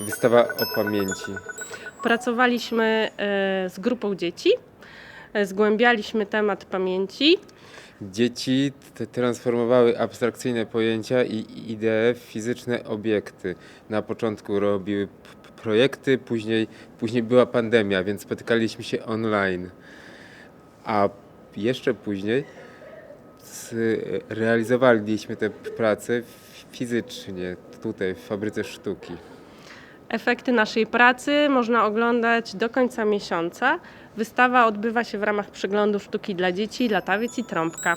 Wystawa o pamięci. Pracowaliśmy e, z grupą dzieci, e, zgłębialiśmy temat pamięci. Dzieci transformowały abstrakcyjne pojęcia i idee w fizyczne obiekty. Na początku robiły projekty, później, później była pandemia, więc spotykaliśmy się online. A jeszcze później realizowaliśmy te prace fizycznie, tutaj w fabryce sztuki. Efekty naszej pracy można oglądać do końca miesiąca. Wystawa odbywa się w ramach przeglądu sztuki dla dzieci Latawiec i Trąbka.